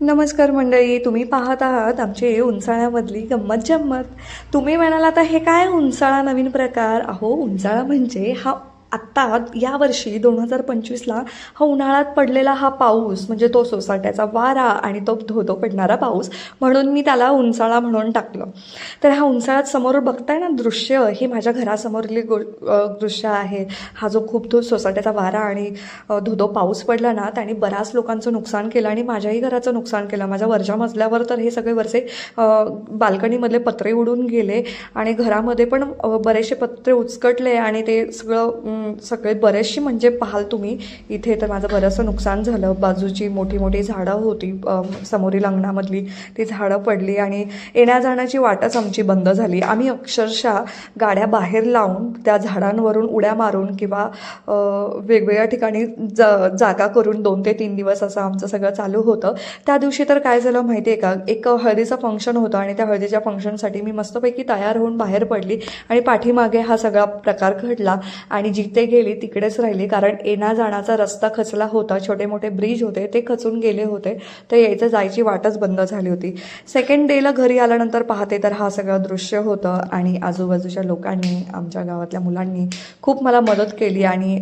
नमस्कार मंडळी तुम्ही पाहत आहात आमचे उंचाळ्यामधली गंमत जम्मत तुम्ही म्हणाल आता हे काय उंचाळा नवीन प्रकार? अहो उंचाळा म्हणजे हा आत्ता यावर्षी दोन हजार पंचवीसला हा उन्हाळ्यात पडलेला हा पाऊस म्हणजे तो सोसाट्याचा वारा आणि तो धोधो पडणारा पाऊस म्हणून मी त्याला उंचाळा म्हणून टाकलं. तर हा उंचाळ्यात समोर बघताय ना दृश्य हे माझ्या घरासमोरली गो दृश्य आहे. हा जो खूप तो सोसाट्याचा वारा आणि धोधो पाऊस पडला ना त्याने बऱ्याच लोकांचं नुकसान केलं आणि माझ्याही घराचं नुकसान केलं. माझ्या वरच्या मजल्यावर तर हे सगळे वरचे बाल्कनीमधले पत्रे उडून गेले आणि घरामध्ये पण बरेचसे पत्रे उचकटले आणि ते सगळं सगळे बरेचशी म्हणजे पाहाल तुम्ही. इथे तर माझं बरंचसं नुकसान झालं. बाजूची मोठी मोठी झाडं होती समोरील अंगणामधली. ती झाडं पडली आणि येण्या जाण्याची वाटच आमची बंद झाली. आम्ही अक्षरशः गाड्या बाहेर लावून त्या झाडांवरून उड्या मारून किंवा वेगवेगळ्या ठिकाणी ज जागा करून दोन ते तीन दिवस असं आमचं सगळं चालू होतं. त्या दिवशी तर काय झालं माहिती आहे का? एक हळदीचं फंक्शन होतं आणि त्या हळदीच्या फंक्शनसाठी मी मस्तपैकी तयार होऊन बाहेर पडली आणि पाठीमागे हा सगळा प्रकार घडला आणि जी जिथे गेली तिकडेच राहिली. कारण येण्या जाण्याचा रस्ता खचला होता. छोटे मोठे ब्रिज होते. ते खचून गेले होते. तर यायचं जायची वाटच बंद झाली होती. सेकंड डेला घरी आल्यानंतर पाहते तर हा सगळं दृश्य होतं आणि आजूबाजूच्या लोकांनी आमच्या गावातल्या मुलांनी खूप मला मदत केली आणि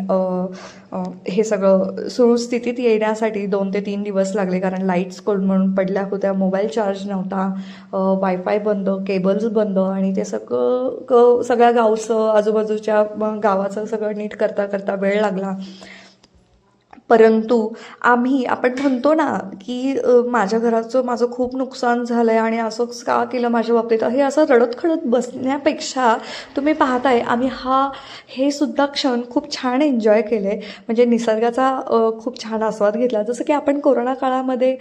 हे सगळं सुस्थितीत येण्यासाठी दोन ते तीन दिवस लागले. कारण लाईट्स म्हणून पडल्या होत्या मोबाईल चार्ज नव्हता वायफाय बंद केबल्स बंद आणि ते सगळं क सगळ्या गावचं आजूबाजूच्या गावाचं सगळं नीट करता करता वेळ लागला. परंतु आम्ही आपण म्हणतो ना की माझ्या घराचं माझं खूप नुकसान झालं आहे आणि असंच का केलं माझ्या बाबतीत? हे असं रडत खडत बसण्यापेक्षा तुम्ही पाहताय आम्ही हा हे सुद्धा क्षण खूप छान एन्जॉय केले म्हणजे निसर्गाचा खूप छान आस्वाद घेतला. जसं की आपण कोरोना काळामध्ये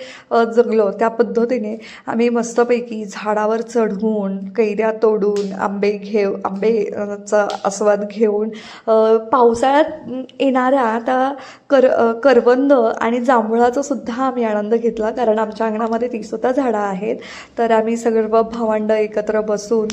जगलो त्या पद्धतीने आम्ही मस्तपैकी झाडावर चढून कैऱ्या तोडून आंबे घेऊ आंबेचा आस्वाद घेऊन पावसाळ्यात येणाऱ्या त्या कर करवंद आणि जांभळाचा सुद्धा आम्ही आनंद घेतला कारण आमच्या अंगणामध्ये ती सुद्धा झाडं आहेत. तर आम्ही सर्व भावंड एकत्र बसून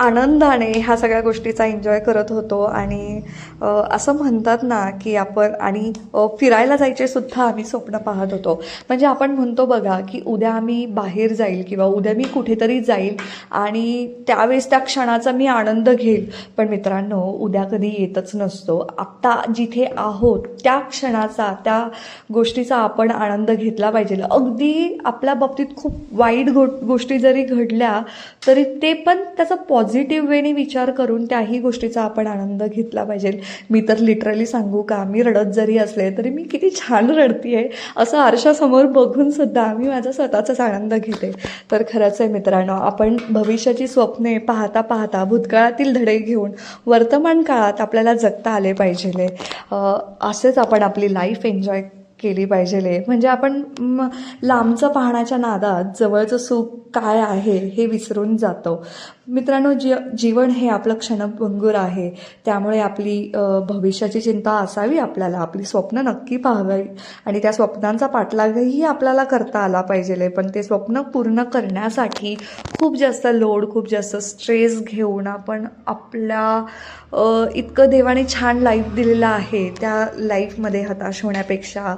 आनंदाने ह्या सगळ्या गोष्टीचा एन्जॉय करत होतो. आणि असं म्हणतात ना की आपण आणि फिरायला जायचे सुद्धा आम्ही स्वप्न पाहत होतो. म्हणजे आपण म्हणतो बघा की उद्या आम्ही बाहेर जाईल किंवा उद्या मी कुठेतरी जाईल आणि त्यावेळेस त्या क्षणाचा मी आनंद घेईल. पण मित्रांनो उद्या कधी येतच नसतो. आत्ता जिथे आहोत त्या क्षणाचा त्या गोष्टीचा आपण आनंद घेतला पाहिजे. अगदी आपल्या बाबतीत खूप वाईट गो गोष्टी जरी घडल्या तरी ते पण त्याचा पॉझिटिव्ह वेने विचार करून त्याही गोष्टीचा आपण आनंद घेतला पाहिजे. मी तर लिटरली सांगू का? मी रडत जरी असले तरी मी किती छान रडतीये असं आरशासमोर बघून सुद्धा मी माझा स्वतःचाच आनंद घेते. तर खरंच आहे मित्रांनो आपण भविष्याची स्वप्ने पाहता पाहता भूतकाळातील धडे घेऊन वर्तमान काळात आपल्याला जगता आले पाहिजे असेच आपण आपली लाईफ एन्जॉय केली पाहिजे म्हणजे आपण लांबचं पाहण्याच्या नादात जवळचं सुख काय आहे हे विसरून जातो. मित्रांनो जी जीवन हे आपलं क्षणभंगूर आहे. त्यामुळे आपली भविष्याची चिंता असावी आपल्याला. आपली स्वप्न नक्की पाहावी. आणि त्या स्वप्नांचा पाठलागही आपल्याला करता आला पाहिजे. पण ते स्वप्न पूर्ण करण्यासाठी खूप जास्त लोड खूप जास्त स्ट्रेस घेऊन आपण आपल्या इतकं देवाने छान लाईफ दिलेलं आहे. त्या लाईफमध्ये हताश होण्यापेक्षा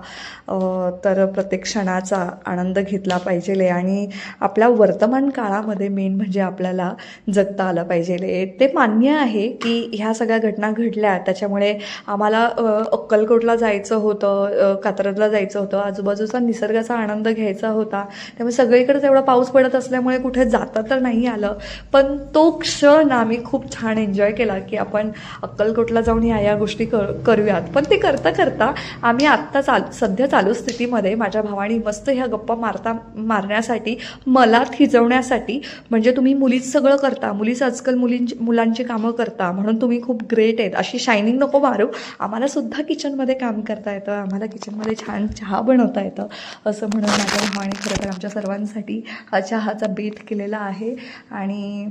तर प्रत्येक क्षणाचा आनंद घेतला पाहिजे. आणि आपल्या वर्तमान काळामध्ये मेन म्हणजे आपल्याला जगता आलं पाहिजे. ते मान्य आहे की ह्या सगळ्या घटना घडल्या त्याच्यामुळे आम्हाला अक्कलकोटला जायचं होतं कात्रजला जायचं होतं आजूबाजूचा निसर्गाचा आनंद घ्यायचा होता. त्यामुळे सगळीकडेच एवढा पाऊस पडत असल्यामुळे कुठे जाता तर नाही आलं. पण तो क्षण आम्ही खूप छान एन्जॉय केला की आपण अक्कलकोटला जाऊन ह्या या गोष्टी कर करूयात. पण ते करता करता आम्ही आत्ता चाल सध्या चालू स्थितीमध्ये माझ्या भावानी मस्त ह्या गप्पा मारता मारण्यासाठी मला थिजवण्यासाठी म्हणजे तुम्ही मुलीच सगळं करता मुलीच आजकाल मुलींची मुलांची कामं करता म्हणून तुम्ही खूप ग्रेट आहेत. अशी शायनिंग नको मारू. आम्हालासुद्धा किचनमध्ये काम करता येतं. आम्हाला किचनमध्ये छान चहा बनवता येतं असं म्हणून माझ्या भावाने खरं तर आमच्या सर्वांसाठी हा चहाचा बेत केलेला आहे. आणि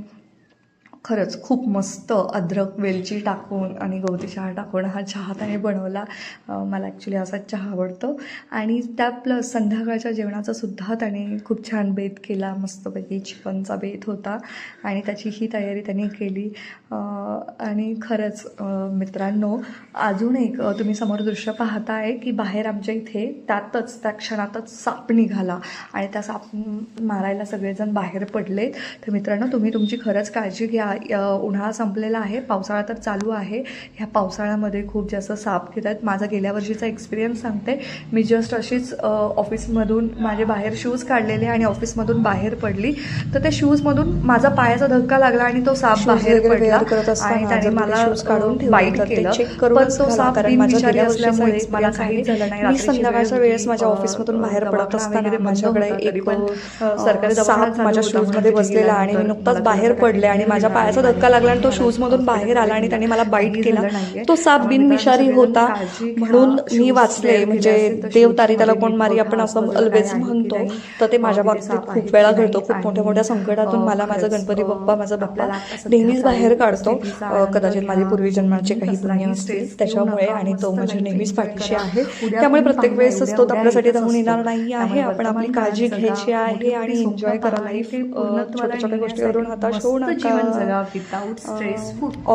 खरंच खूप मस्त अद्रक वेलची टाकून आणि गवती चहा टाकून हा चहा त्याने बनवला. मला ॲक्च्युली असाच चहा आवडतो. आणि त्या प्लस संध्याकाळच्या जेवणाचा सुद्धा त्याने खूप छान बेत केला. मस्तपैकी चिकनचा बेत होता आणि त्याची ही तयारी त्याने केली. आणि खरंच मित्रांनो अजून एक तुम्ही समोर दृश्य पाहताय की बाहेर आमच्या इथे त्यातच त्या क्षणातच साप निघाला आणि त्या साप मारायला सगळेजण बाहेर पडले तर मित्रांनो तुम्ही तुमची खरंच काळजी घ्या. उन्हाळा संपलेला आहे. पावसाळा तर चालू आहे. ह्या पावसाळ्यामध्ये खूप जास्त साप घेत आहेत माझा गेल्या वर्षीचा एक्सपिरियन्स सांगते. मी जस्ट अशीच ऑफिसमधून माझे बाहेर शूज काढलेले आणि ऑफिसमधून बाहेर पडली. तर त्या शूजमधून माझा पायाचा धक्का लागला आणि तो साप बाहेर पडला. आणि त्याने मला काढून ते केलं. पण तो साप बिनविषारी असल्यामुळे मला आहे. झालं नाही. संध्याकाळच्या वेळ वेळेस माझ्या ऑफिसमधून बाहेर पडत असताना माझ्याकडे एक, सरकारी साप माझ्या शूजमध्ये बसलेला आणि मी नुकताच बाहेर पडले आणि काही माझ्या पायाचा. धक्का लागला आणि तो शूजमधून बाहेर आला आणि त्याने मला बाईट केला. तो साप बिनविषारी होता. म्हणून मी वाचले म्हणजे देवतारी त्याला कोण मारी आपण असं अल्वेज म्हणतो. तर ते माझ्या बाबतीत खूप वेळा घडतो खूप मोठ्या मोठ्या संकटातून मला माझा गणपती बाप्पा माझा बाप्पा नेहमीच बाहेर काढतो कदाचित माझे घ्या. पूर्वीजन्माचे काही पुण्य stress असतील त्याच्यामुळे नका. आणि तो life नेहमीच पाठीशी. आहे त्यामुळे प्रत्येक वेळेसच उद्या- तो आपल्यासाठी धावून. येणार नाही आहे आपण आपली काळजी घ्यायची. आहे आणि एन्जॉय स्वप्न करा पहा. लाईफ ते पूर्णत्वाला छोट्या छोट्या गोष्टीवरून हताश होऊ जीवन जगा नका विदाउट स्ट्रेस